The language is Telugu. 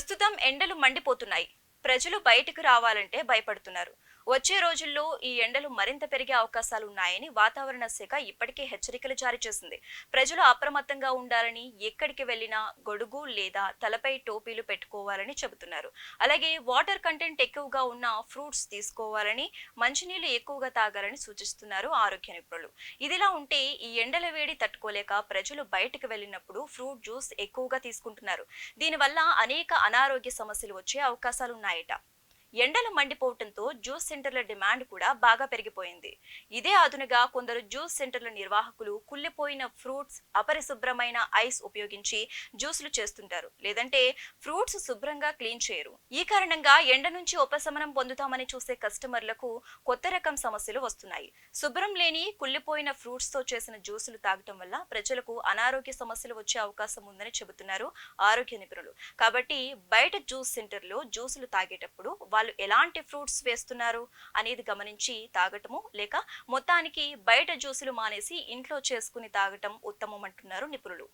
ప్రస్తుతం ఎండలు మండిపోతున్నాయి. ప్రజలు బయటకు రావాలంటే భయపడుతున్నారు. వచ్చే రోజుల్లో ఈ ఎండలు మరింత పెరిగే అవకాశాలు ఉన్నాయని వాతావరణ శాఖ ఇప్పటికే హెచ్చరికలు జారీ చేసింది. ప్రజలు అప్రమత్తంగా ఉండాలని ఎక్కడికి వెళ్ళినా గొడుగు లేదా తలపై టోపీలు పెట్టుకోవాలని చెబుతున్నారు. అలాగే వాటర్ కంటెంట్ ఎక్కువగా ఉన్న ఫ్రూట్స్ తీసుకోవాలని మంచినీళ్ళు ఎక్కువగా తాగాలని సూచిస్తున్నారు ఆరోగ్య నిపుణులు. ఇదిలా ఉంటే ఈ ఎండల వేడి తట్టుకోలేక ప్రజలు బయటకు వెళ్ళినప్పుడు ఫ్రూట్ జ్యూస్ ఎక్కువగా తీసుకుంటున్నారు. దీనివల్ల అనేక అనారోగ్య సమస్యలు వచ్చే అవకాశాలున్నాయట ఎండలు మండిపోవటంతో జ్యూస్ సెంటర్ల డిమాండ్ కూడా బాగా పెరిగిపోయింది. ఇదే అదునుగా కొందరు జ్యూస్ సెంటర్ల నిర్వాహకులు కుళ్ళిపోయిన ఫ్రూట్స్ అపరిశుభ్రమైన ఐస్ ఉపయోగించి జ్యూసులు చేస్తుంటారు. లేదంటే ఫ్రూట్స్ శుభ్రంగా క్లీన్ చేయరు. ఈ కారణంగా ఎండ నుంచి ఉపశమనం పొందుతామని చూసే కస్టమర్లకు కొత్త రకం సమస్యలు వస్తున్నాయి. శుభ్రం లేని కుళ్ళిపోయిన ఫ్రూట్స్తో చేసిన జ్యూసులు తాగటం వల్ల ప్రజలకు అనారోగ్య సమస్యలు వచ్చే అవకాశం ఉందని చెబుతున్నారు ఆరోగ్య నిపుణులు. కాబట్టి బయట జ్యూస్ సెంటర్లో జ్యూసులు తాగేటప్పుడు వాళ్ళు ఎలాంటి ఫ్రూట్స్ చేస్తున్నారు అనేది గమనించి తాగటము లేక మొత్తానికి బయట జ్యూసులు మానేసి ఇంట్లో చేసుకుని తాగటం ఉత్తమం అంటున్నారు నిపుణులు.